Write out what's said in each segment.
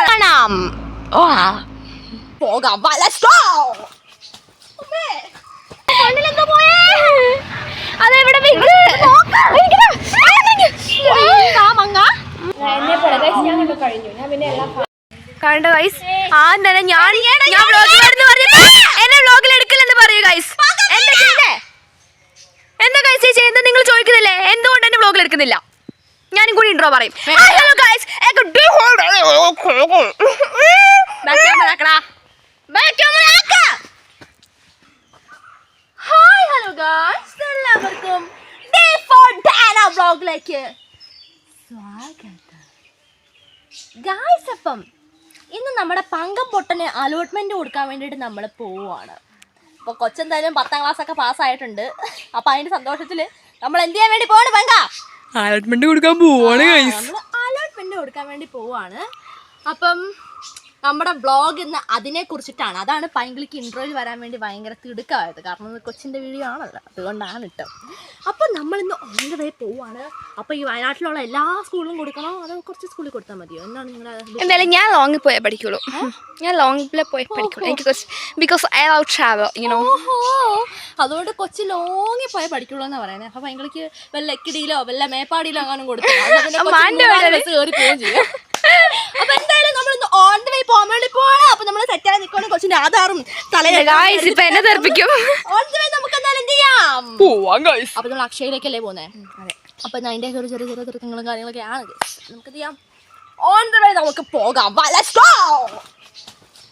കാണാം പോകാം വാ, let's go. കണ്ണിലെന്തോ പോയേ? അതെവിടെ. കണ്ടോ ഗൈസ് ആ ഞാൻ ഞാൻ ബ്ലോഗിൽ എന്നെ ബ്ലോഗിൽ എടുക്കില്ലെന്ന് പറയൂ ഗൈസ് എന്താ ഗൈസ് ഈ ചെയ്യുന്നത്? നിങ്ങൾ ചോദിക്കുന്നില്ലേ? എന്തുകൊണ്ട് എന്റെ ബ്ലോഗിൽ എടുക്കുന്നില്ല? ഞാനും കൂടി ഇൻട്രോ പറയും. Hello guys hi hello guys എല്ലാവർക്കും ഡേ ഫോർ ഡാന സ്വാഗതം. ഗായ്സ് അപ്പം ഇന്ന് നമ്മുടെ പങ്കം പൊട്ടന് അലോട്ട്മെന്റ് കൊടുക്കാൻ വേണ്ടിട്ട് നമ്മൾ പോവുകയാണ് അപ്പോൾ കൊച്ചെന്തായാലും പത്താം ക്ലാസ് ഒക്കെ പാസ്സായിട്ടുണ്ട്. അപ്പോൾ അതിന്റെ സന്തോഷത്തിൽ നമ്മൾ എന്ത് ചെയ്യാൻ വേണ്ടി പോവാണ് പങ്ക? അലോട്ട്മെന്റ് കൊടുക്കാൻ പോവാണ് അലോട്ട്മെന്റ് കൊടുക്കാൻ വേണ്ടി പോവാണ്. അപ്പം നമ്മുടെ ബ്ലോഗ് ഇന്ന് അതിനെ കുറിച്ചിട്ടാണ്. അതാണ് പൈങ്കിളിക്ക് ഇൻട്രോയിൽ വരാൻ വേണ്ടി ഭയങ്കര തിടുക്കമായത്. കാരണം ഇത് കൊച്ചിന്റെ വീഡിയോ ആണല്ലോ. അതുകൊണ്ടാണ് ഇട്ടോ അപ്പം നമ്മളിന്ന് ഓൺ വേ പോവാണ്. അപ്പോൾ ഈ വയനാട്ടിലുള്ള എല്ലാ സ്കൂളിലും കൊടുക്കണോ? അതോ കുറച്ച് സ്കൂളിൽ കൊടുത്താൽ മതിയോ? എന്താണ് നിങ്ങളുടെ എന്തായാലും ഞാൻ ലോങ്ങിൽ പോയേ പഠിക്കുള്ളൂ. ഞാൻ ലോങ്ങിൽ പോയി പഠിക്കുള്ളൂ. എനിക്ക് ബിക്കോസ് ഐ ലവ് ട്രാവൽ ഓഹോ. അതുകൊണ്ട് കൊച്ചി ലോങ്ങി പോയാൽ പഠിക്കുള്ളൂ എന്നാ പറയുന്നത് അപ്പൊ പൈങ്കിളിക്ക് വല്ല ലക്കിടിയിലോ വല്ല മേപ്പാടിയിലോ അങ്ങനെ കൊടുത്തു? കയറി പോവുകയും ചെയ്യും. അപ്പൊ എന്തായാലും നമ്മൾ ഓൺ ദ വേ പോകാൻ വേണ്ടി പോവാണ് അപ്പൊ നമ്മൾ സെറ്റായി നിൽക്കണം കൊച്ചിന്റെ ആധാറും ഗായ്സ് ഇപ്പൊ എന്നെ തെറിപ്പിക്കും. ഓൺ ദ വേ നമുക്ക് എന്തായാലും എന്ത് ചെയ്യാം? പോവാൻ ഗൈസ് അപ്പൊ നമ്മൾ അക്ഷയയിലേക്കല്ലേ പോകുന്നേ? അപ്പൊ അതിന്റെ ഒരു ചെറിയ ചെറിയ തിരക്കങ്ങളും കാര്യങ്ങളൊക്കെ ആണ് guys. നമുക്ക് ചെയ്യാം? ഓൺ ദ വേ നമുക്ക് പോകാം. Let's let's go.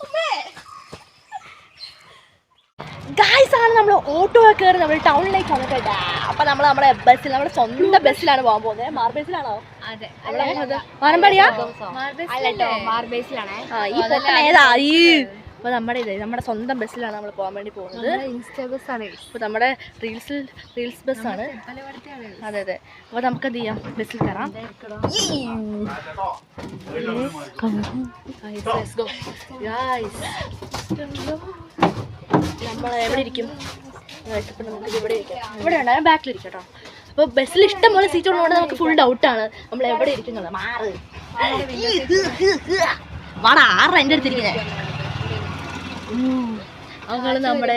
അമ്മേ. ഗായ്സ് ആണ് ഒക്കെ ഓട്ടോ കയറി നമ്മൾ ടൗണിലേക്ക് വന്നിട്ട് അപ്പൊ നമ്മൾ നമ്മുടെ ബസ്സിൽ നമ്മുടെ സ്വന്തം ബസ്സിലാണ് പോകാൻ പോകുന്നത്. മാർബേസിലാണോ മാനമ്പാടിയാ? ഈ പൊട്ടൻ ഏതാ? ഈ അപ്പൊ നമ്മുടെ ഇത് നമ്മുടെ സ്വന്തം ബസ്സിലാണ് നമ്മൾ പോകാൻ വേണ്ടി പോകുന്നത്. ഇൻസ്റ്റാ അപ്പൊ നമ്മുടെ റീൽസിൽ റീൽസ് ബസ്സാണ്. അതെ അതെ. അപ്പൊ നമുക്ക് എന്ത് ചെയ്യാം? ബസ്സിൽ കയറാം. നമ്മൾ എവിടെ ഇരിക്കും? നമുക്ക് ഇവിടെ ഇരിക്കാം ഇവിടെ ഉണ്ട് ബാക്കിൽ ഇരിക്കട്ടോ. അപ്പോൾ അപ്പൊ ബസ്സിൽ ഇഷ്ടം പോലെ സീറ്റ് ഉള്ളതുകൊണ്ട് നമുക്ക് ഫുൾ ഡൗട്ടാണ് നമ്മൾ എവിടെ ഇരിക്കുന്നത്? മാറ്. വാടാ ആറ് എന്റെ അടുത്തിരിക്കുന്നത് അങ്ങൾ നമ്മുടെ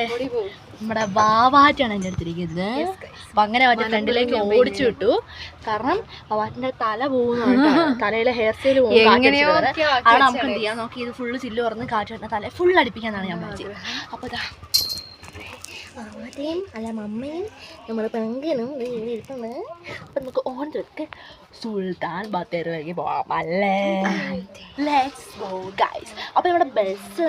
നമ്മുടെ വാവാറ്റാണ് എന്റെ അടുത്തിരിക്കുന്നത്. അപ്പൊ അങ്ങനെ അവന്റെ ഫ്രണ്ടിലേക്ക് ഓടിച്ചു വിട്ടു. കാരണം വാറ്റിന്റെ തല പോകുന്നു തലയിലെ ഹെയർ സ്റ്റൈൽ പോകും അവിടെ നമുക്ക് എന്ത് ചെയ്യാം? നോക്കി ഇത് ഫുള്ള് ചില്ല് പറഞ്ഞ് കാറ്റ് തല ഫുൾ അടിപ്പിക്കാന്നാണ് ഞാൻ വിളിച്ചത് അപ്പൊ ഇതാ ആദ്യം അല്ല മമ്മയും നമ്മുടെ പെങ്കനും ഇരിക്കുന്നത് അപ്പൊ നമുക്ക് ഓണത്തിലൊക്കെ സുൽത്താൻ ബത്തേറിലേക്ക് പോവാം. അല്ലേ? ലെറ്റ്സ് ഗോ ഗൈസ് അപ്പൊ നമ്മുടെ ബസ്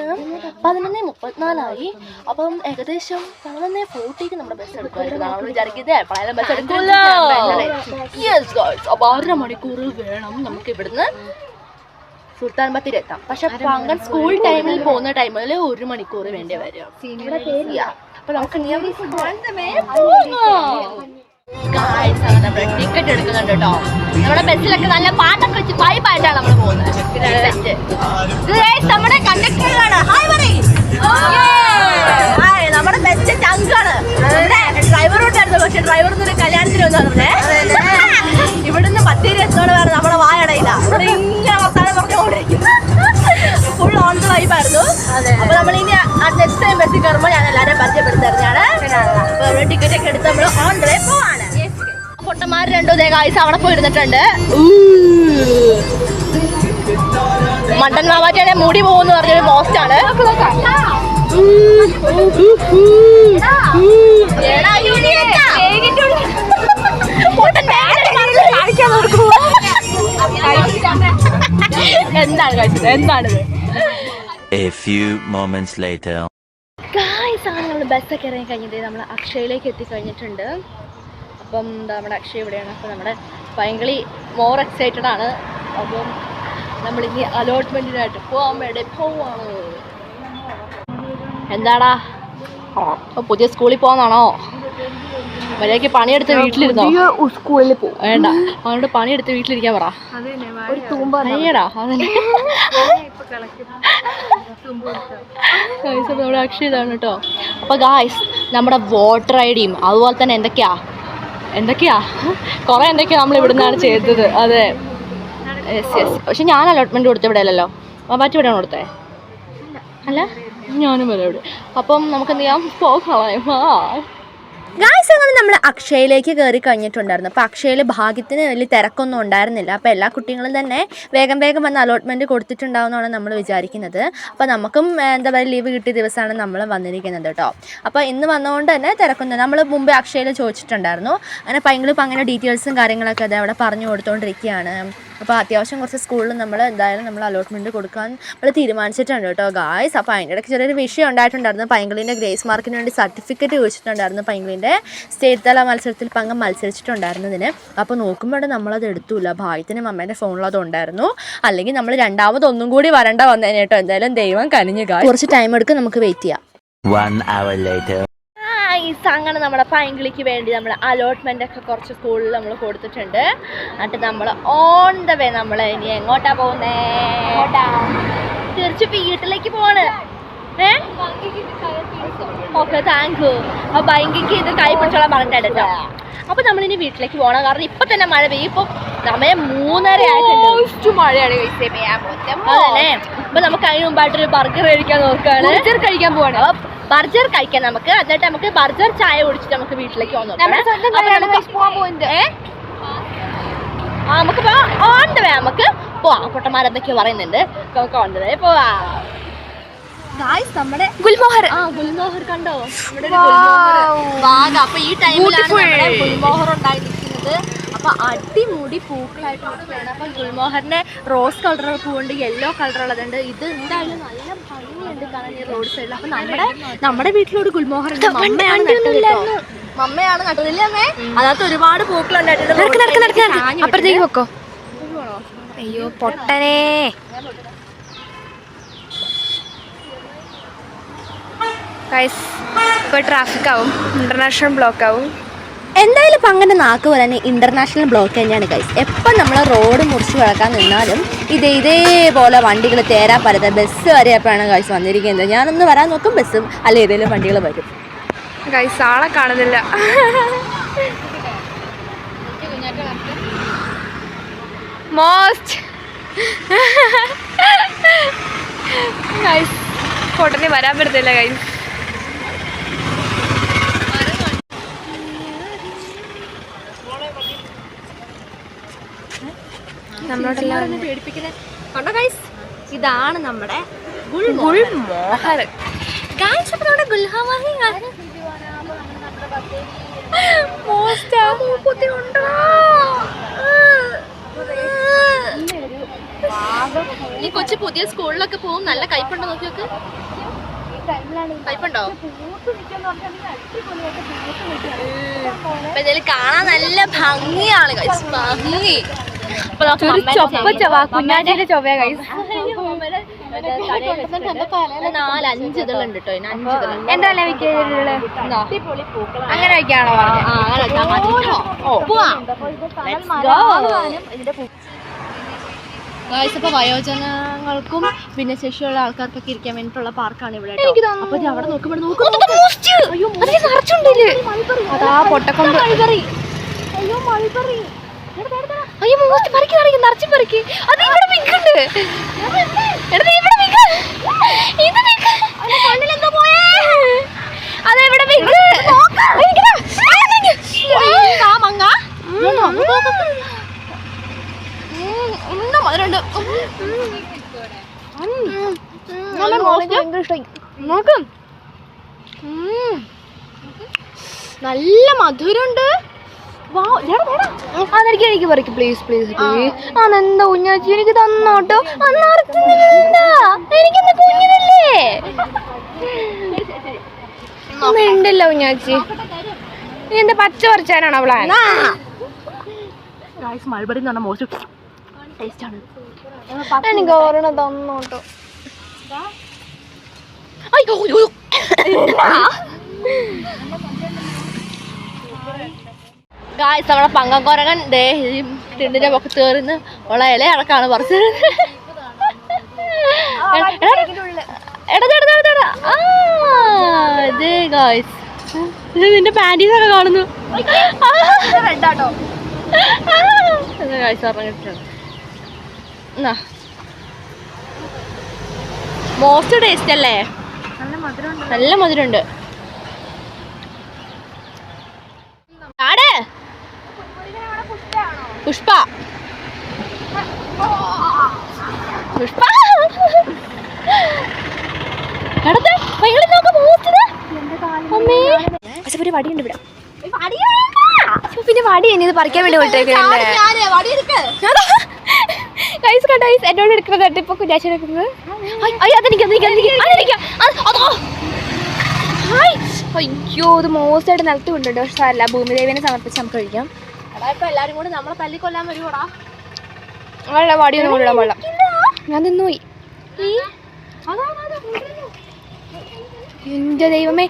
പതിനൊന്ന് മുപ്പത്തിനാലായി. അപ്പം ഏകദേശം പതിനൊന്ന് ഫോർട്ടിക്ക് നമ്മുടെ ബസ് എടുക്കുമായിരുന്നു. നമ്മൾ വിചാരിക്കുന്നത് എപ്പോഴായാലും ബസ് എടുക്കുമല്ലോ യെസ് ഗൈസ് അപ്പൊ ആറര മണിക്കൂർ വേണം നമുക്ക് ഇവിടുന്ന് സുൽത്താൻ ബത്തേരി എത്താം പക്ഷെ പങ്കൻ സ്കൂൾ ടൈമിൽ പോകുന്ന ടൈമിൽ ഒരു മണിക്കൂർ വേണ്ടി വരും Yeah. അപ്പൊ നമുക്ക് ടിക്കറ്റ് എടുക്കുന്നുണ്ട് കേട്ടോ. നമ്മുടെ ബസ്സിലൊക്കെ നല്ല പാട്ടൊക്കെ വെച്ച് പൈപ്പായിട്ടാണ് നമ്മൾ പോകുന്നത്. നമ്മുടെ കണ്ടക്ടറാണ് ഹായ് പറയും നമ്മുടെ ബെസ്റ്റ് ചങ്കാണ് ഡ്രൈവർ കായ്സ് അവിടെ പോയി ഇരുന്നിട്ടുണ്ട്. മണ്ടൻ മാവാറ്റിയാണെ മുടി പോകുന്ന പറഞ്ഞൊരു പോസ്റ്റ് ആണ്. എന്താണ് കഴിച്ചത് എന്താണിത്? A few moments later. Guys ആണ് നമ്മൾ ബസ്സൊക്കെ ഇറങ്ങി കഴിഞ്ഞിട്ട് നമ്മൾ അക്ഷയയിലേക്ക് എത്തിക്കഴിഞ്ഞിട്ടുണ്ട്. അപ്പം എന്താ നമ്മുടെ അക്ഷയ ഇവിടെയാണ്. അപ്പം നമ്മുടെ പൈങ്കളി മോർ എക്സൈറ്റഡ് ആണ്. അപ്പം നമ്മളിനി അലോട്ട്മെന്റിനായിട്ട് പോകാൻ വേണ്ടി പോവാണ്. എന്താടാ? അപ്പൊ പുതിയ സ്കൂളിൽ പോകാന്നാണോ മര്യാദയ്ക്ക് പണിയെടുത്ത് വീട്ടിലിരുന്നോ? സ്കൂളിൽ പോകും വേണ്ട. അവനോട് പണിയെടുത്ത് വീട്ടിലിരിക്കാൻ പറ. ഒരു തൂമ്പ അയ്യടാ അതന്നെ. അപ്പോൾ നമ്മുടെ അക്ഷയ ഇതാണ് കേട്ടോ അപ്പോൾ ഗായ്സ് നമ്മുടെ വോട്ടർ ഐ ഡിയും അതുപോലെ തന്നെ എന്തൊക്കെയാ? എന്തൊക്കെയാ? കുറെ എന്തൊക്കെയാ നമ്മൾ ഇവിടുന്നാണ് ചെയ്തത്. അതെ. യെസ് യെസ് പക്ഷെ ഞാൻ അലോട്ട്മെന്റ് കൊടുത്ത ഇവിടെ അല്ലല്ലോ. മാറ്റി ഇവിടെയാണ് കൊടുത്തേ? അല്ല? ഞാനും വരാം ഇവിടെ. അപ്പം നമുക്ക് എന്ത് ചെയ്യാം? പോകാം. ഗായ്സ് അങ്ങനെ നമ്മൾ അക്ഷയയിലേക്ക് കയറി കഴിഞ്ഞിട്ടുണ്ടായിരുന്നു. അപ്പോൾ അക്ഷയയിൽ ഭാഗ്യത്തിന് വലിയ തിരക്കൊന്നും ഉണ്ടായിരുന്നില്ല. അപ്പോൾ എല്ലാ കുട്ടികളും തന്നെ വേഗം വേഗം വന്ന് അലോട്ട്മെന്റ് കൊടുത്തിട്ടുണ്ടാവുമെന്നാണ് നമ്മൾ വിചാരിക്കുന്നത്. അപ്പോൾ നമുക്കും എന്താ പറയുക ലീവ് കിട്ടിയ ദിവസമാണ് നമ്മൾ വന്നിരിക്കുന്നത് കേട്ടോ. അപ്പോൾ ഇന്ന് വന്നതുകൊണ്ട് തന്നെ തിരക്കൊന്നും നമ്മൾ മുമ്പേ അക്ഷയയിൽ ചോദിച്ചിട്ടുണ്ടായിരുന്നു. അങ്ങനെ പൈങ്ങളിപ്പോൾ അങ്ങനെ ഡീറ്റെയിൽസും കാര്യങ്ങളൊക്കെ അത് അവിടെ പറഞ്ഞു കൊടുത്തുകൊണ്ടിരിക്കുകയാണ് അപ്പോൾ അത്യാവശ്യം കുറച്ച് സ്കൂളിൽ നമ്മൾ എന്തായാലും നമ്മൾ അലോട്ട്മെന്റ് കൊടുക്കാൻ നമ്മൾ തീരുമാനിച്ചിട്ടുണ്ട് കേട്ടോ. ഗായ്സ് അപ്പോൾ അതിന്റെ ഇടയ്ക്ക് ചെറിയൊരു വിഷയം ഉണ്ടായിട്ടുണ്ടായിരുന്നു. പൈങ്കിളിന്റെ ഗ്രേസ് മാർക്കിന് വേണ്ടി സർട്ടിഫിക്കറ്റ് ചോദിച്ചിട്ടുണ്ടായിരുന്നു. പൈങ്കിളിന്റെ സ്റ്റേറ്റ് തല മത്സരത്തിൽ പങ്ക് മത്സരിച്ചിട്ടുണ്ടായിരുന്നതിന് അപ്പോൾ നോക്കുമ്പോൾ നമ്മളത് എടുത്തില്ല ഭാഗ്യത്തിന് അമ്മേന്റെ ഫോണിലത് അത് ഉണ്ടായിരുന്നു. അല്ലെങ്കിൽ നമ്മൾ രണ്ടാമതൊന്നും കൂടി വരണ്ട വന്നേനെ കേട്ടോ. എന്തായാലും ദൈവം കനിഞ്ഞു guys. കുറച്ച് ടൈം എടുക്കും നമുക്ക് വെയിറ്റ് ചെയ്യാം. One hour later. ഗൈസ് അങ്ങനെ നമ്മുടെ പൈങ്കിളിക്ക് വേണ്ടി നമ്മൾ അലോട്ട്മെന്റ് ഒക്കെ കുറച്ച് സ്കൂളിൽ നമ്മൾ കൊടുത്തിട്ടുണ്ട്. എന്നിട്ട് നമ്മൾ ഓൺ ദ വേ നമ്മൾ ഇനി എങ്ങോട്ടാ പോകുന്നേ? തിരിച്ച് വീട്ടിലേക്ക് പോവാണ്. ഓക്കെ താങ്ക് യു ആ ബൈങ്കിക്ക് ഇത് കൈ പിടിച്ചോളാൻ പറഞ്ഞിട്ടുണ്ട് കേട്ടോ. അപ്പൊ നമ്മളിനി വീട്ടിലേക്ക് പോകണം കാരണം ഇപ്പൊ തന്നെ മഴ പെയ്യും. ഇപ്പൊ സമയം മൂന്നര ആയിട്ടുണ്ട്. മഴയാണ് അപ്പൊ നമുക്ക് അതിന് മുമ്പായിട്ടൊരു ബർഗർ കഴിക്കാൻ നോക്കുകയാണ് കഴിക്കാൻ പോവാണ്. ബർജർ കഴിക്കാം നമുക്ക്. എന്നിട്ട് നമുക്ക് ബർജർ ചായ കുടിച്ചിട്ട് നമുക്ക് വീട്ടിലേക്ക് അപ്പൊ ഏ? ആ നമുക്ക് ഓൺ ദ വേ നമുക്ക് പോവാം. പൊട്ടന്മാരെന്തൊക്കെയോ പറയുന്നുണ്ട്. നമുക്ക് ഓൺ ദ വേ പോവാം. നമ്മുടെ ഗുൽമോഹർ. ആ ഗുൽമോഹർ കണ്ടോ? ഇവിടെ ഒരു ഗുൽമോഹർ. ബാഗ് അപ്പൊ ഈ ടൈമിലാണ് നമ്മുടെ ഗുൽമോഹർ ഉണ്ടായി നിൽക്കുന്നത് അപ്പൊ അടിമുടി പൂക്കളായിട്ട് നിൽക്കുകയാണ് അപ്പൊ ഗുൽമോഹറിന്റെ റോസ് കളർ പൂവുണ്ട് യെല്ലോ കളർ ഉള്ളതുണ്ട് ഇത് എന്തായാലും നല്ല ഭംഗിയുണ്ട് കാണാൻ ഈ റോഡ് സൈഡിൽ അപ്പൊ നമ്മുടെ നമ്മുടെ വീട്ടിലൊരു ഗുൽമോഹർ ഉണ്ട്. മമ്മയാണ് നട്ടതില്ലേ അമ്മേ? അതിനകത്ത് ഒരുപാട് പൂക്കളുണ്ടായിട്ടുണ്ട് അപ്പുറത്തേക്ക്. വെക്കോ അയ്യോ പൊട്ടനേ. ഗൈസ് ഇപ്പോൾ ട്രാഫിക് ആവും. ഇന്റർനാഷണൽ ബ്ലോക്ക് ആവും. എന്തായാലും ഇപ്പം അങ്ങനെ നാക്ക് പോലെ തന്നെ ഇന്റർനാഷണൽ ബ്ലോക്ക് തന്നെയാണ് ഗൈസ് എപ്പം നമ്മൾ റോഡ് മുറിച്ച് കിടക്കാൻ നിന്നാലും ഇത് ഇതേപോലെ വണ്ടികൾ തേരാ പരത ബസ് വരെ എപ്പോഴാണ് ഗൈസ് വന്നിരിക്കുന്നത്? ഞാനൊന്ന് വരാൻ നോക്കും ബസ്സും അല്ല ഏതെങ്കിലും വണ്ടികൾ വരും. ഗൈസ് ആളെ കാണുന്നില്ല. മോസ്റ്റ് ഗൈസ് വരാൻ പറ്റത്തില്ല ഗൈസ് നമ്മളോടെല്ലാം കണ്ടോ ഗൈസ് ഇതാണ് നമ്മുടെ ഗുൽമോഹർ. ഗൈസ് അപ്പോൾ നമ്മുടെ ഗുൽഹാമാഹി മോസ്റ്റ് ഈ കൊച്ചു പുതിയ സ്കൂളിലൊക്കെ പോകും. നല്ല കയ്പുണ്ടോ നോക്കി നോക്ക്. കയ്പുണ്ടോ? അപ്പൊ ഇതിൽ കാണാൻ നല്ല ഭംഗിയാണ് കൈ ഭംഗി. ചൊപ്പ ചൊവ്വ കുഞ്ഞാറ്റിന്റെ ചൊവ്വ ഗൈസ് നാല് അഞ്ച് ഇതളുണ്ട് കേട്ടോ ഇതിന് അഞ്ച് ഇതളുണ്ട് എന്താ അങ്ങനെ വയോജനങ്ങൾക്കും ഭിന്നശേഷിയുള്ള ആൾക്കാർക്കൊക്കെ ഇരിക്കാൻ വേണ്ടിട്ടുള്ള പാർക്കാണ് ഇവിടെ. അപ്പൊ അവിടെ നോക്കുമ്പോൾ നോക്കും അതാ പൊട്ടക്കൊമ്പ്. അയ്യോ മൾബറി അയ്യോ മോസ്റ്റ് പറിക്ക് പറിക്ക് നിറച്ചും പറിക്ക്. അത് ഇവിടെ നിൽക്കുന്നുണ്ട് എടാ, നീ ഇവിടെ നിൽക്ക്. ഇത്. അത് ഇവിടെ. ആ, നിൽക്ക്. മാങ്ങ. എന്താ മധുരണ്ട് നോക്കും. നല്ല മധുരണ്ട് അതെനിക്ക് എനിക്ക് പറിക്ക് പ്ലീസ് പ്ലീസ് അതെന്താ കുഞ്ഞാച്ചി എനിക്ക് തന്നോട്ടോ അന്നർത്തുന്നില്ല എനിക്കെന്താ കുഞ്ഞിതല്ലേ ഉണ്ടല്ലോ കുഞ്ഞാച്ചി. നീ എന്താ പച്ച പറിച്ചാനാണോ അവളെ മൾബറി എന്ന് പറഞ്ഞ മോശം. ടേസ്റ്റ് ആണ്. എനിക്ക് ഒരെണ്ണം തന്നോട്ടോ അയ്യോ അയ്യോ. ഗായ്സ് നമ്മുടെ പങ്കംകുരങ്ങൻ ദേ ഈ തിണ്ടിന്റെ പൊക്കത്ത് കയറുന്ന ഉള്ള ഇല അടക്കാണ് ആ ഇത് ഗായ്സ് ഇത് നിന്റെ പാന്റീസൊക്കെ കാണുന്നു. പറഞ്ഞിട്ടുണ്ട് മോസ്റ്റ് ടേസ്റ്റ് അല്ലേ? നല്ല മധുരമുണ്ട് നല്ല മധുരമുണ്ട്. പുഷ്പ. പുഷ്പ. ഒരു വടിയുണ്ട് ഇവിടെ. പിന്നെ വടി ഇനി ഇത് പറിക്കാൻ വേണ്ടി വിട്ടേക്കല്ലേ? ഗൈസ് കണ്ടോ ഗൈസ് എന്നോട് എടുക്കുന്നത് ഇപ്പൊ കുഞ്ഞാശി എടുക്കുന്നത്? അയ്യോ അതെനിക്ക് അതെനിക്ക് അത് അയ്യോ ഇത് മോശമായിട്ട് നിലത്ത് കൊണ്ടുണ്ട്. പക്ഷെ അല്ല ഭൂമിദേവിനെ സമർപ്പിച്ച് നമുക്ക് കഴിക്കാം. ഇപ്പൊ എല്ലാരും കൂടി നമ്മളെ തല്ലിക്കൊല്ലാൻ വരുവാടാ? വെള്ളം വടിയൊന്നും കൊണ്ടിടാൻ വെള്ളം. ഞാൻ നിന്നുപോയി എന്റെ ദൈവമേ.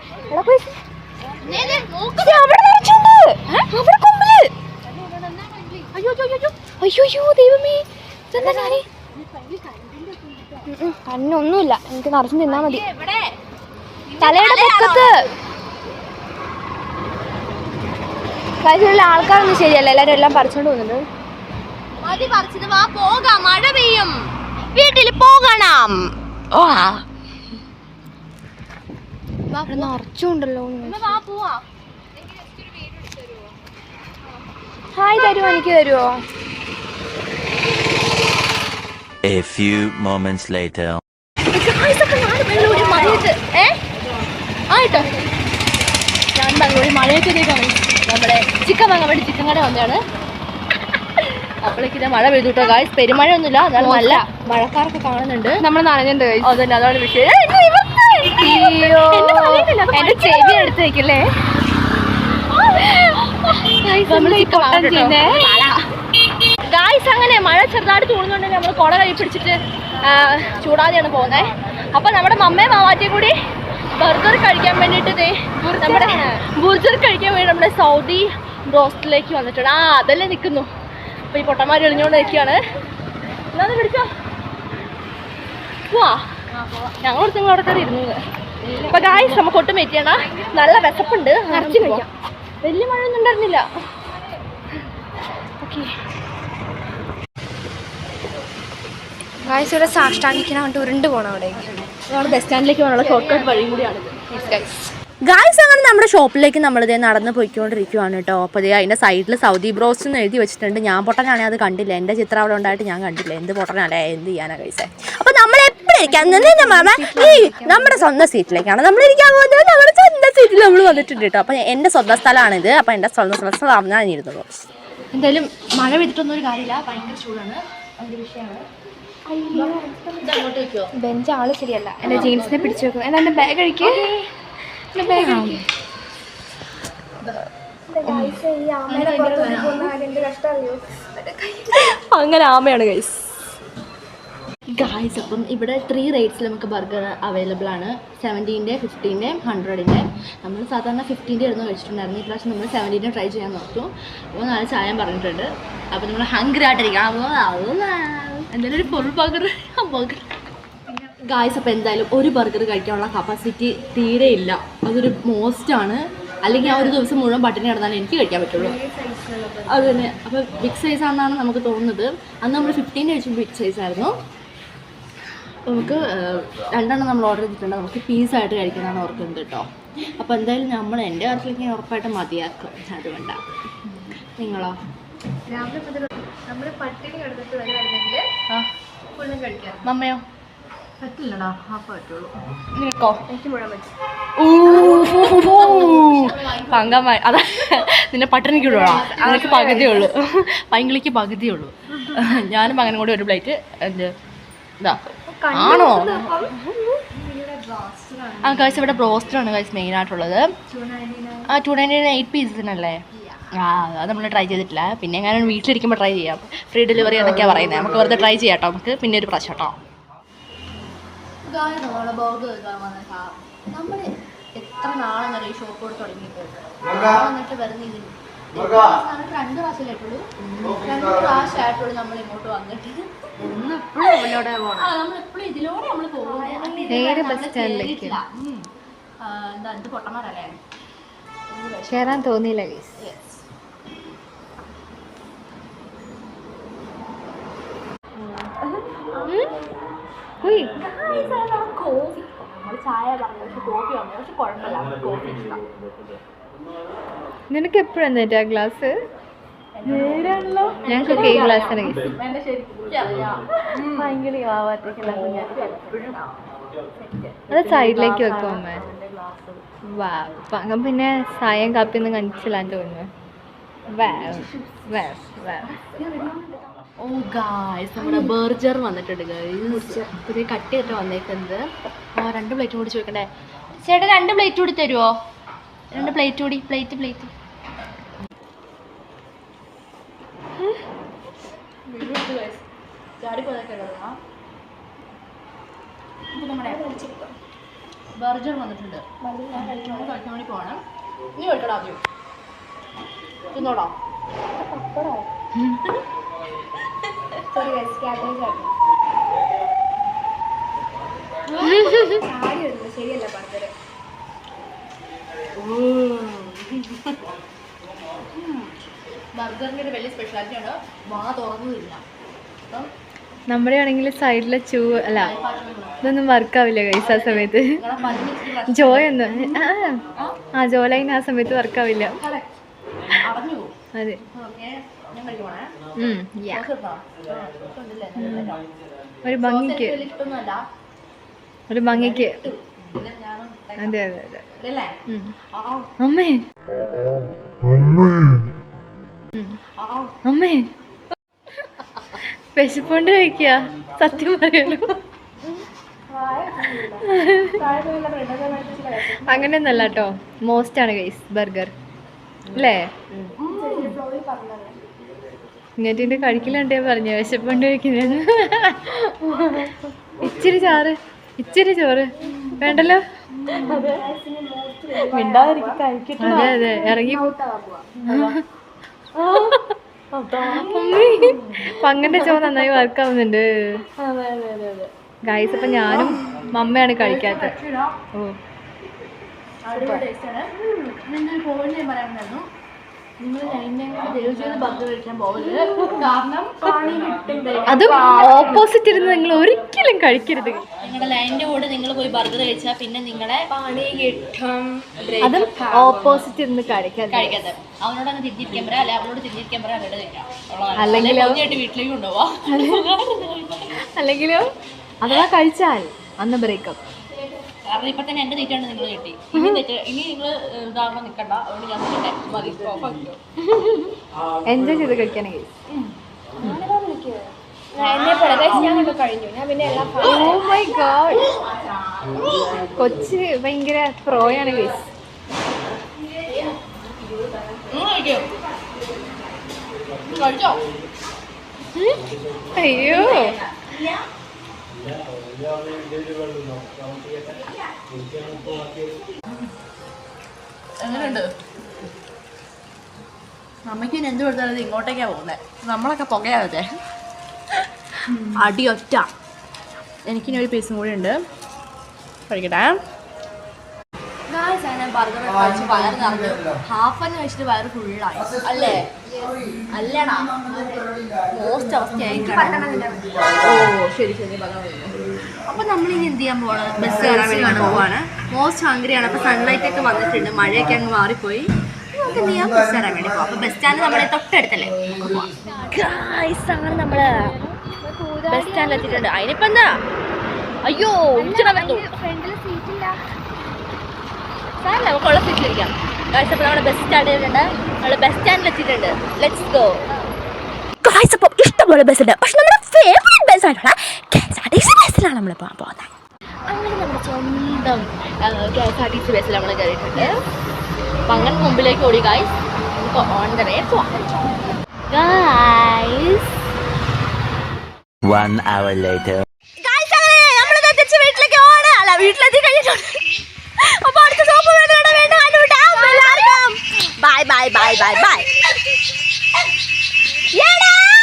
അയ്യോ ദൈവമേ. ഇതെന്താ സാരി കണ്ണൊന്നുമില്ല എനിക്ക് നിറച്ചു തിന്നാ മതി. തലയുടെ പൊക്കത്ത്. വയസ്സിലുള്ള ആൾക്കാരൊന്നും ശരിയല്ല. എല്ലാരും എല്ലാം പറിച്ചോണ്ട് പോകുന്നുണ്ട്. മതി പറിച്ചത്. വാ പോകാം. മഴ പെയ്യും. വീട്ടിൽ പോകണം. നിറച്ചുണ്ടല്ലോ ഹായ് തരുമോ എനിക്ക് തരുമോ A few moments later. ഞാൻ ബംഗളൂരു മഴയത്തേക്കാണ് നമ്മുടെ ചിക്കൻ വാങ്ങാൻ വേണ്ടി ചിക്കൻ കട വന്നതാണ് അപ്പോഴേക്ക് ഇത് മഴ പെയ്തു കേട്ടോ ഗായ്സ് പെരുമഴ ഒന്നുമില്ല എന്നാലും നല്ല മഴക്കാരൊക്കെ കാണുന്നുണ്ട് നമ്മൾ നനഞ്ഞിട്ടുണ്ട് അതല്ല അതന്നെ അതാണ് വിഷയം എന്റെ ചെവി എടുത്ത് വെക്കല്ലേ? ഗായ്സ് അങ്ങനെ മഴ ചെറുതായിട്ട് ചൂടുന്നുണ്ടെങ്കിൽ നമ്മൾ കുട കൈ പിടിച്ചിട്ട് ചൂടാതെയാണ് പോകുന്നത് അപ്പൊ നമ്മുടെ മമ്മയും മാമാറ്റിയും കൂടി ബർഗർ കഴിക്കാൻ വേണ്ടിയിട്ട് ദേ നമ്മുടെ ബുർജർ കഴിക്കാൻ വേണ്ടി നമ്മുടെ സൗദി ബ്രോസ്റ്റിലേക്ക് വന്നിട്ടുണ്ട്. ആ അതല്ലേ നിൽക്കുന്നു അപ്പൊ ഈ പൊട്ടന്മാർ എളിഞ്ഞുകൊണ്ട് നിൽക്കുകയാണ്. എന്നാന്ന് പിടിച്ചോ. പോവാ. ഞങ്ങളോട് നിങ്ങൾ അവിടെ കയറി ഇരുന്നത് അപ്പൊ ഗായ്സ് നമുക്ക് ഒട്ടും വെയിറ്റ് ചെയ്യണം നല്ല വിശപ്പുണ്ട്. നിറച്ച് കഴിക്കാം. വലിയ ഒന്നും ഉണ്ടായിരുന്നില്ല. ഓക്കെ ഗായ്സ് ഇവിടെ സാഷ്ടാംഗിക്കണ കൊണ്ട് ഉരുണ്ട് പോണം അവിടേക്ക്. നമ്മുടെ ബസ് സ്റ്റാൻഡിലേക്ക് പോകാനുള്ള ഷോർട്ട് കട്ട് വഴിയും കൂടിയാണിത് ഗായ്സ് അങ്ങനെ നമ്മുടെ ഷോപ്പിലേക്ക് നമ്മളിതേ നടന്ന് പോയിക്കൊണ്ടിരിക്കുവാണ് കേട്ടോ. അപ്പോൾ ഇതേ അതിന്റെ സൈഡിൽ സൗദി ബ്രോസ്റ്റ് എന്ന് എഴുതി വെച്ചിട്ടുണ്ട്. ഞാൻ പൊട്ടനാണെങ്കിൽ അത് കണ്ടില്ല. എന്റെ ചിത്രം അവിടെ ഉണ്ടായിട്ട് ഞാൻ കണ്ടില്ല. എന്ത് പൊട്ടനല്ലേ എന്ത് ചെയ്യാനാ കഴിച്ചേ അപ്പോൾ നമ്മൾ എപ്പോഴിരിക്കാം ഈ നമ്മുടെ സ്വന്തം സീറ്റിലേക്കാണ് നമ്മൾ ഇരിക്കാൻ പോകുന്നത്. നമ്മുടെ സ്വന്തം സീറ്റിൽ നമ്മൾ വന്നിട്ടുണ്ട് കേട്ടോ. അപ്പോൾ എന്റെ സ്വന്തം സ്ഥലമാണിത്. അപ്പോൾ എന്റെ സ്വന്തം സ്ഥലം ഞാൻ ഇരുന്നത്. എന്തായാലും മഴ പെയ്തിട്ടൊന്നും ഒരു കാര്യമില്ല. ഭയങ്കര ചൂടാണ്. ഭയങ്കര വിഷയമാണ്. ബെഞ്ച് ആൾ ശരിയല്ല. എന്റെ ജീൻസിനെ പിടിച്ചു വെക്കും എന്നാ എന്റെ ബാഗ് കഴിക്കേ. ബാഗ് അങ്ങനെ ആമയാണ് ഗൈസ് ഗായ്സ് അപ്പം ഇവിടെ ത്രീ റേറ്റ്സിൽ നമുക്ക് ബർഗർ അവൈലബിൾ ആണ്. സെവന്റീന്റെ ഫിഫ്റ്റീന്റെ ഹൺഡ്രഡിന്റെ നമ്മൾ സാധാരണ ഫിഫ്റ്റീന്റെ ആയിരുന്നു കഴിച്ചിട്ടുണ്ടായിരുന്നു ഈ പ്രാവശ്യം നമ്മൾ സെവന്റീന്റെ ട്രൈ ചെയ്യാൻ നോക്കും അപ്പോൾ നാളെ ചായ പറഞ്ഞിട്ടുണ്ട്. അപ്പോൾ നമ്മൾ ഹംഗ്രി ആയിട്ടിരിക്കാം അപ്പോൾ എന്തായാലും ഒരു ഫുൾ ബർഗർ ബർഗർ ഗായ്സ് അപ്പോൾ എന്തായാലും ഒരു ബർഗർ കഴിക്കാനുള്ള കപ്പാസിറ്റി തീരെ ഇല്ല. അതൊരു മോസ്റ്റാണ് അല്ലെങ്കിൽ ആ ഒരു ദിവസം മുഴുവൻ പട്ടിണി കിടന്നാലേ എനിക്ക് കഴിക്കാൻ പറ്റുള്ളൂ. അത് തന്നെ അപ്പോൾ ബിഗ് സൈസ് ആണെന്നാണ് നമുക്ക് തോന്നുന്നത്. അന്ന് നമ്മൾ ഫിഫ്റ്റീൻ കഴിച്ചപ്പോൾ ബിഗ് സൈസ് ആയിരുന്നു. നമുക്ക് രണ്ടെണ്ണം നമ്മൾ ഓർഡർ ചെയ്തിട്ടുണ്ട്. നമുക്ക് പീസായിട്ട് കഴിക്കുന്നതാണ് ഓർക്കുന്നത് കേട്ടോ. അപ്പോൾ എന്തായാലും നമ്മൾ എന്റെ കാര്യത്തിലേക്ക് ഉറപ്പായിട്ട് മതിയാക്കും. അതുകൊണ്ടാണ് നിങ്ങളോ? രാവിലെ മുതൽ നമ്മൾ പട്ടിണി കിടന്നിട്ട് വരെ വരുന്നെങ്കിൽ ആ. ഫുള്ളും കഴിക്കാം. മമ്മയോ? പറ്റില്ലടാ ഹാഫ് പറ്റുള്ളൂ. നിനക്കോ? എനിക്ക് മുഴുവൻ പറ്റും. പങ്കമായി അതാ നിന്നെ പട്ടിണിക്ക് വിടുവാ. നിനക്ക് പകുതിയേ ഉള്ളൂ. പൈങ്കിളിക്ക് പകുതിയേ ഉള്ളൂ. ഞാനും അങ്ങനെ കൂടി ഒരു പ്ലേറ്റ് ആണോ? ആ കാശ് ഇവിടെ ബ്രോസ്റ്ററാണ് കാശ് മെയിൻ ആയിട്ടുള്ളത്. ആ ടു നയന്റി എയ്റ്റ് പീസസിനല്ലേ? ആ അത് നമ്മൾ ട്രൈ ചെയ്തിട്ടില്ല. പിന്നെ ഞാൻ വീട്ടിലിരിക്കുമ്പോൾ ട്രൈ ചെയ്യാം. ഫ്രീ ഡെലിവറി എന്നൊക്കെയാണ് പറയുന്നത് നമുക്ക് വെറുതെ ട്രൈ ചെയ്യാം കേട്ടോ നമുക്ക് പിന്നെ ഒരു പ്രാവശ്യം കേട്ടോ. നമ്മൾ എത്ര നാളെന്നറിയ ഈ ഷോപ്പ് കൊടുത്ത് തുടങ്ങിയിട്ട്? വന്നിട്ട് വരുന്ന ഇതിന് ഞങ്ങൾക്ക് രണ്ട് പ്രാവശ്യമായിട്ടുള്ളൂ രണ്ട് പ്രാവശ്യമായിട്ടുള്ളൂ നമ്മൾ ഇങ്ങോട്ട് വന്നിട്ട്. ആ നമ്മൾ എപ്പോഴും ഇതിലൂടെ നമ്മൾ പോകുന്നത്. എന്താ എന്ത് പൊട്ടന്മാരല്ലേ? കയറാൻ തോന്നിയില്ല കോഫി നമ്മൾ ചായ പറഞ്ഞു. പക്ഷെ കോഫി വന്നു. പക്ഷെ കുഴപ്പമില്ല. കോഫി ഇഷ്ടം നിനക്ക് എപ്പോഴും ഗ്ലാസ് ക്ലാസ് ഞങ്ങൾക്ക് ഈ ഗ്ലാസ് അത്. സൈഡിലേക്ക് വെക്കും അമ്മ വാ. പിന്നെ സായം കാപ്പിന്ന് കണിച്ചില്ലാന്ന് തോന്നുന്നു. വാ വാ വാ ഓ ഗായ്സ് നമ്മുടെ ബർജർ വന്നിട്ടുണ്ട് ഗൈസ് പുതിയ കട്ട് ചെയ്തിട്ട് വന്നേക്കുന്നത്. ആ രണ്ട് പ്ലേറ്റ് കൂടി ചോദിക്കണ്ടേ? ചേട്ടാ രണ്ട് പ്ലേറ്റ് കൂടി തരുമോ രണ്ട് പ്ലേറ്റ് കൂടി പ്ലേറ്റ് പ്ലേറ്റ് ബർജർ വന്നിട്ടുണ്ട്. കഴിക്കാൻ വേണ്ടി പോകണം നീ കഴിക്കണം ആദ്യം. തിന്നോടാ ബർഗറിന്റെ ഒരു വലിയ സ്പെഷ്യാലിറ്റി ആണ് വാ അപ്പം നമ്മുടെ ആണെങ്കിൽ സൈഡിലെ ചൂ അല്ല ഇതൊന്നും വർക്കാവില്ല ഗൈസ് ആ സമയത്ത്. നിങ്ങളെ പല്ല് ഇച്ചിരി ജോയ് ഒന്നും ആ ആ ജോ ആ സമയത്ത് വർക്കാവില്ല. അതെ. ഒരു ഭംഗിക്ക്. ഒരു ഭംഗിക്ക്. അതെ അതെ അതെ. അമ്മേ. അമ്മേ. വിശപ്പുണ്ട് കഴിക്കുക സത്യം പറയാലോ അങ്ങനെയൊന്നല്ല കേട്ടോ മോസ്റ്റ് ആണ് ഗൈസ് ബർഗർ അല്ലേ ഇങ്ങനത്തെ കഴിക്കലുണ്ടേ പറഞ്ഞു വിശപ്പുണ്ട് കഴിക്കുന്നത് ഇച്ചിരി ചാറ് ഇച്ചിരി ചോറ്. വേണ്ടല്ലോ? അതെ അതെ ഇറങ്ങി. പങ്ങന്റെ പങ്കന്റെ ചോ നന്നായി വർക്ക് ആവുന്നുണ്ട് ഗൈസ് അപ്പൊ ഞാനും മമ്മയാണ് കഴിക്കാത്ത. ഓ. അടിപൊളി ടേസ്റ്റ് ആണ്. ഞാൻ പറയാനുണ്ടായിരുന്നു. നിങ്ങൾ അതും ഓപ്പോസിറ്റ് ഇരുന്ന് നിങ്ങൾ ഒരിക്കലും കഴിക്കരുത്. നിങ്ങളുടെ ലൈനിന്റെ കൂടെ നിങ്ങൾ പോയി ബർഗർ കഴിച്ചാൽ പിന്നെ നിങ്ങളെ പണി കിട്ടും. അതും ഓപ്പോസിറ്റ് ഇരുന്ന് കഴിക്കാൻ കഴിക്കാതെ അവനോട് അങ്ങ് തിരിഞ്ഞിരിക്കാൻ പറയാം അല്ലെ അവളോട് തിരിഞ്ഞിരിക്കാൻ പറയാം അവരുടെ കഴിക്കാം? അല്ലെങ്കിൽ വീട്ടിലേക്ക് കൊണ്ടുപോവാ. അല്ലെങ്കിലോ അഥവാ കഴിച്ചാൽ അന്ന് ബ്രേക്കപ്പ് കാരണം ഇപ്പൊ തന്നെ എന്റെ തെറ്റാണ് നിങ്ങൾ കിട്ടി. ഇനി തെറ്റ് ഇനി നിങ്ങൾ ഇതാകുമ്പോ നിക്കണ്ട. അതുകൊണ്ട് ഞാൻ നിൽക്കട്ടെ മതി ഓഫാക്കിയോ എൻജോയ് ചെയ്ത് എല്ലാം ഓ മൈ ഗോഡ് കൊച്ച് ഭയങ്കര പ്രോയാണ് ഗൈസ് അയ്യോ. എങ്ങനെയുണ്ട് അമ്മയ്ക്ക് ഇനി എന്ത് കൊടുത്താലും ഇങ്ങോട്ടേക്കാ പോകുന്നത് നമ്മളൊക്കെ പുകയാവത്തെ അടിയൊറ്റ. എനിക്കിനി ഒരു പീസും കൂടി ഉണ്ട്. കഴിക്കട്ടെ ബർഗർ കഴിച്ച് വയറ് നിറഞ്ഞു ഹാഫ് തന്നെ കഴിച്ചിട്ട് വയറ് ഫുള്ളായി അല്ലേ? അല്ലടാ. മോസ്റ്റ് അവസ്ഥയായി ഓ ശരി ശരി അപ്പൊ നമ്മൾ ഇനി എന്ത് ചെയ്യാൻ പോവാണ്? ബസ് കയറാൻ വേണ്ടി പോവാണ്. മോസ്റ്റ് ഹംഗ്രിയാണ് അപ്പൊ സൺലൈറ്റ് ഒക്കെ വന്നിട്ടുണ്ട്. മഴയൊക്കെ അങ്ങ് മാറിപ്പോയി. നമുക്ക് എന്ത് ചെയ്യാം? ബസ് കയറാൻ വേണ്ടി പോവാം. അപ്പൊ ബസ് സ്റ്റാൻഡ് നമ്മുടെ തൊട്ടടുത്തല്ലേ? ആണ് നമ്മൾ ബസ് സ്റ്റാൻഡിൽ എത്തിയിട്ടുണ്ട്. അതിനിപ്പോ എന്താ? അയ്യോ ഉച്ചട വേണ്ടു സാറല്ല നമുക്ക് ഉള്ള സീറ്റ് ഇരിക്കാം. ഗായ്സ് അപ്പോൾ നമ്മുടെ ബസ് സ്റ്റാർട്ട് ചെയ്തിട്ടുണ്ട് നമ്മൾ ബസ് സ്റ്റാൻഡിൽ എത്തിയിട്ടുണ്ട് ലെറ്റ്സ് ഗോ ഇഷ്ടംപോലെ ബസ് ഉണ്ട്. പക്ഷെ നമ്മുടെ ഫേവറേറ്റ് ബസ് ആയിട്ടുള്ള K S R T C ബസ്സിലാണ് നമ്മൾ പോകാൻ പോകുന്നത്. അങ്ങനെ നമ്മുടെ സ്വന്തം K S R T C ബസ്സിൽ നമ്മൾ കയറിയിട്ടുണ്ട് അങ്ങനെ മുമ്പിലേക്ക് ഓടി ഗായ്സ് നമുക്ക് on the way guys One hour later. വീട്ടിലെത്തി കഴിഞ്ഞിട്ടുണ്ട്. അപ്പോൾ അടുത്ത bye, bye, bye, bye. Yellow!